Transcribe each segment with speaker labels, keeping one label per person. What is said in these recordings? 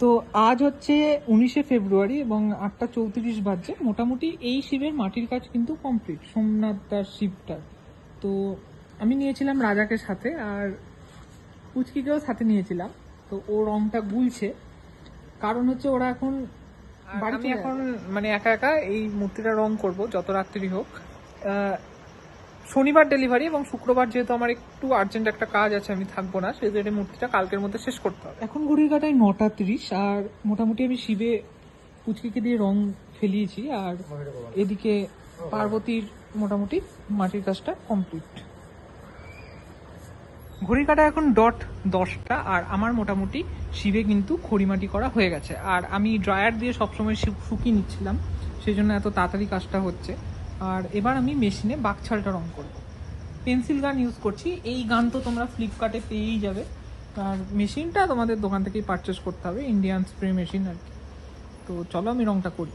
Speaker 1: তো আজ হচ্ছে উনিশে ফেব্রুয়ারি এবং আটটা চৌত্রিশ বাজছে। মোটামুটি এই শিবের মাটির কাজ কিন্তু কমপ্লিট সোমনাথ দাস শিবটার তো আমি নিয়েছিলাম রাজাকে সাথে আর পুচকিকেও সাথে নিয়েছিলাম। তো ও রংটা গুলছে। কারণ হচ্ছে ওরা এখন বাড়িতে এখন মানে একা একা এই মূর্তিটা রং করব যত রাত্রি হোক। শনিবার ডেলিভারি এবং শুক্রবার যেহেতু আমার একটু আর্জেন্ট একটা কাজ আছে, আমি থাকব না সেহেতু জন্য মূর্তিটা কালকের মধ্যে শেষ করতে হবে। এখন ঘড়ির কাটায় নটা তিরিশ, আর মোটামুটি আমি শিবে পুচকিকে দিয়ে রং ফেলিয়েছি, আর এদিকে পার্বতীর মোটামুটি মাটির কাজটা কমপ্লিট ঘড়ির কাটা এখন ডট দশটা, আর আমার মোটামুটি শিবে কিন্তু খড়িমাটি করা হয়ে গেছে। আর আমি ড্রায়ার দিয়ে সবসময় শুকিয়ে নিচ্ছিলাম, সেই জন্য এত তাড়াতাড়ি কাজটা হচ্ছে। আর এবার আমি মেশিনে বাকছালটা রং করব। পেন্সিল গান ইউজ করছি। এই গান তো তোমরা ফ্লিপকার্টে পেয়েই যাবে। আর মেশিনটা তোমাদের দোকান থেকেই পারচেস করতে হবে ইন্ডিয়ান স্প্রে মেশিন আর কি। তো চলো আমি রংটা করি।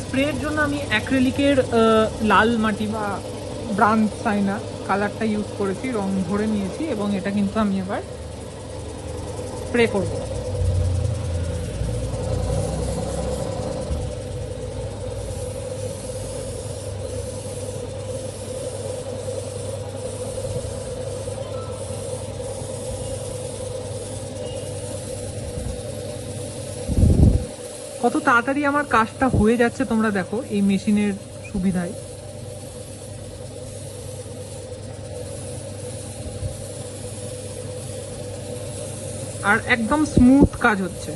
Speaker 1: স্প্রের জন্য আমি অ্যাক্রেলিকের লাল মাটি বা ব্রাউন সাইনা কালারটা ইউজ করেছি, রং ভরে নিয়েছি এবং এটা কিন্তু আমি এবার স্প্রে করব। কত তাড়াতাড়ি আমার কাজটা হয়ে যাচ্ছে তোমরা দেখো এই মেশিনের সুবিধায়। আর একদম স্মুথ কাজ হচ্ছে।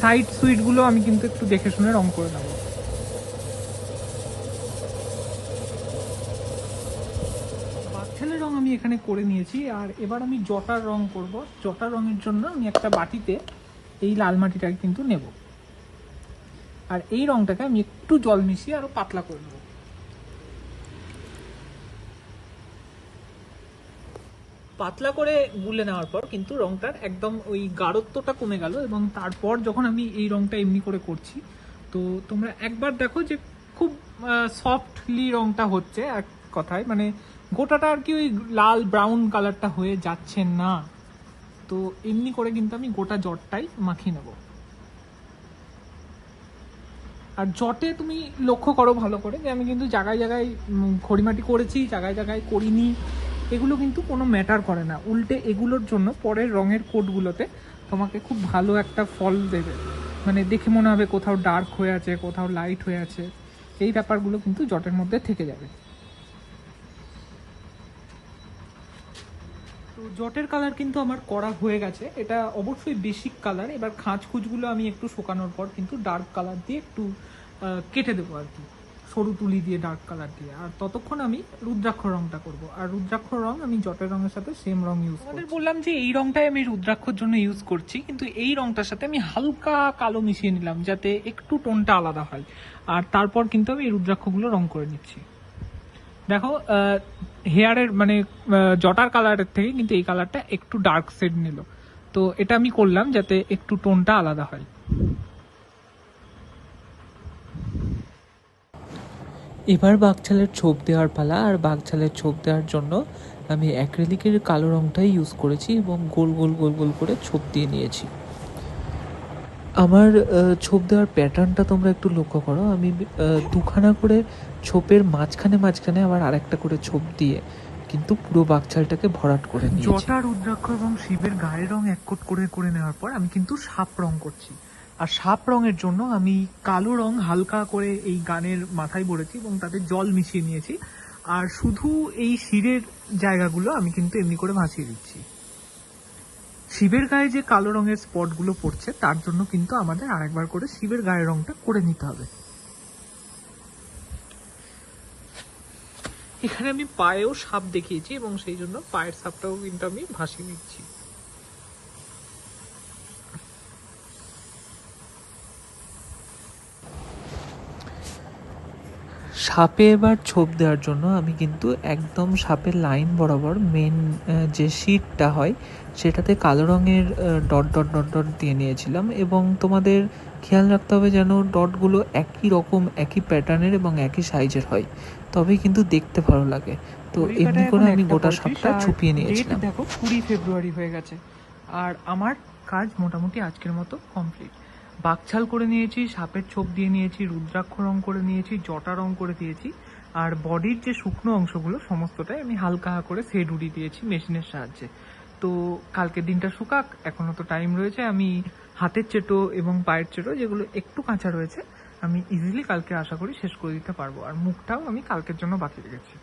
Speaker 1: সাইড সুইটগুলো আমি কিন্তু একটু দেখে শুনে রং করে নেব। বাচ্চালের রং আমি এখানে করে নিয়েছি, আর এবার আমি জটার রং করব। জটার রঙের জন্য আমি একটা বাটিতে এই লাল মাটিটাকে কিন্তু নেব। আর এই রংটাকে আমি একটু জল মিশিয়ে আরও পাতলা করে নেব। পাতলা করে গুলে নেওয়ার পর কিন্তু রংটার একদম ওই গাঢ়ত্বটা কমে গেল এবং তারপর যখন আমি এই রংটা এমনি করে করছি, তো তোমরা একবার দেখো যে খুব সফটলি রংটা হচ্ছে এক কথায়। মানে গোটাটা আর কি ওই লাল ব্রাউন কালারটা হয়ে যাচ্ছে না। তো এমনি করে কিন্তু আমি গোটা জটটাই মাখিয়ে নেব। আর জটে তুমি লক্ষ্য করো ভালো করে যে আমি কিন্তু জায়গায় জায়গায় খড়িমাটি করেছি, জায়গায় জায়গায় করিনি। এগুলো কিন্তু কোনো ম্যাটার করে না। উল্টে এগুলোর জন্য পরের রঙের কোডগুলোতে তোমাকে খুব ভালো একটা ফল দেবে। মানে দেখে মনে হবে কোথাও ডার্ক হয়ে আছে, কোথাও লাইট হয়ে আছে। এই ব্যাপারগুলো কিন্তু জটের মধ্যে থেকে যাবে। তো জটের কালার কিন্তু আমার করা হয়ে গেছে। এটা অবশ্যই বেসিক কালার এবার খাঁজ খুঁজগুলো আমি একটু শুকানোর পর কিন্তু ডার্ক কালার দিয়ে একটু কেটে দেবো আর কি। সরু তুলি দিয়ে ডার্ক কালার দিয়ে। আর ততক্ষণ আমি রুদ্রাক্ষ রংটা করব। আর রুদ্রাক্ষ রং আমি জটের রঙের সাথে সেম রং ইউজ করি বললাম যে এই রংটাই আমি রুদ্রাক্ষর জন্য ইউজ করছি কিন্তু এই রংটার সাথে আমি হালকা কালো মিশিয়ে নিলাম যাতে একটু টোনটা আলাদা হয়। আর তারপর কিন্তু আমি এই রুদ্রাক্ষগুলো রং করে নিচ্ছি। দেখো হেয়ারের মানে জটার কালারের থেকে কিন্তু এই কালারটা একটু ডার্ক শেড নিল। তো এটা আমি করলাম যাতে একটু টোনটা আলাদা হয়।
Speaker 2: এবার বাঘছালের ছোপ দেওয়ার পালা আর বাঘছালের ছোপ দেওয়ার জন্য আমি অ্যাক্রেলিকের কালো রংটাই ইউজ করেছি এবং গোল গোল গোল গোল করে ছোপ দিয়ে নিয়েছি। আমার ছোপ দেওয়ার প্যাটার্নটা তোমরা একটু লক্ষ্য করো। আমি দুখানা করে ছোপের মাঝখানে মাঝখানে আবার আরেকটা করে ছোপ দিয়ে কিন্তু পুরো বাঘছালটাকে ভরাট করে নিয়েছি।
Speaker 1: জটা, রুদ্রাক্ষ এবং শিবের গায়ের রং এক কোট করে করে নেওয়ার পর আমি কিন্তু সাপ রং করছি। আর সাপ রঙের জন্য আমি কালো রং হালকা করে এই গানের মাথায় ভরেছি এবং তাতে জল মিশিয়ে নিয়েছি। আর শুধু এই শিরের জায়গাগুলো আমি কিন্তু এমনি করে ভাসিয়ে দিচ্ছি। শিবের গায়ে যে কালো রঙের স্পটগুলো পড়ছে, তার জন্য কিন্তু আমাদের আরেকবার করে শিবের গায়ের রংটা করে নিতে হবে। এখানে আমি পায়েও সাপ দেখিয়েছি এবং সেই জন্য পায়ের সাপটাও কিন্তু আমি ভাসিয়ে নিচ্ছি।
Speaker 2: সাপে এবার ছোপ দেওয়ার জন্য আমি কিন্তু একদম সাপের লাইন বরাবর মেন যে শিটটা হয় সেটাতে কালো রঙের ডট ডট ডট ডট দিয়ে নিয়েছিলাম এবং তোমাদের খেয়াল রাখতে হবে যেন ডটগুলো একই রকম একই প্যাটার্নের এবং একই সাইজের হয়। তবেই কিন্তু দেখতে ভালো লাগে। তো এমনি করে আমি গোটা সাপটা ছুপিয়ে নিয়েছিলাম।
Speaker 1: দেখো কুড়ি ফেব্রুয়ারি হয়ে গেছে। আর আমার কাজ মোটামুটি আজকের মতো কমপ্লিট বাকছাল করে নিয়েছি, সাপের ছোপ দিয়ে নিয়েছি, রুদ্রাক্ষ রং করে নিয়েছি, জটা রং করে দিয়েছি, আর বডির যে শুকনো অংশগুলো সমস্তটাই আমি হালকা করে শেড উড়িয়ে দিয়েছি মেশিনের সাহায্যে। তো কালকের দিনটা শুকাক, এখনও তো টাইম রয়েছে, আমি হাতের চেটো এবং পায়ের চেটো যেগুলো একটু কাঁচা রয়েছে, আমি ইজিলি কালকে আশা করি শেষ করে দিতে পারব, আর মুখটাও আমি কালকের জন্য বাকি রেখেছি।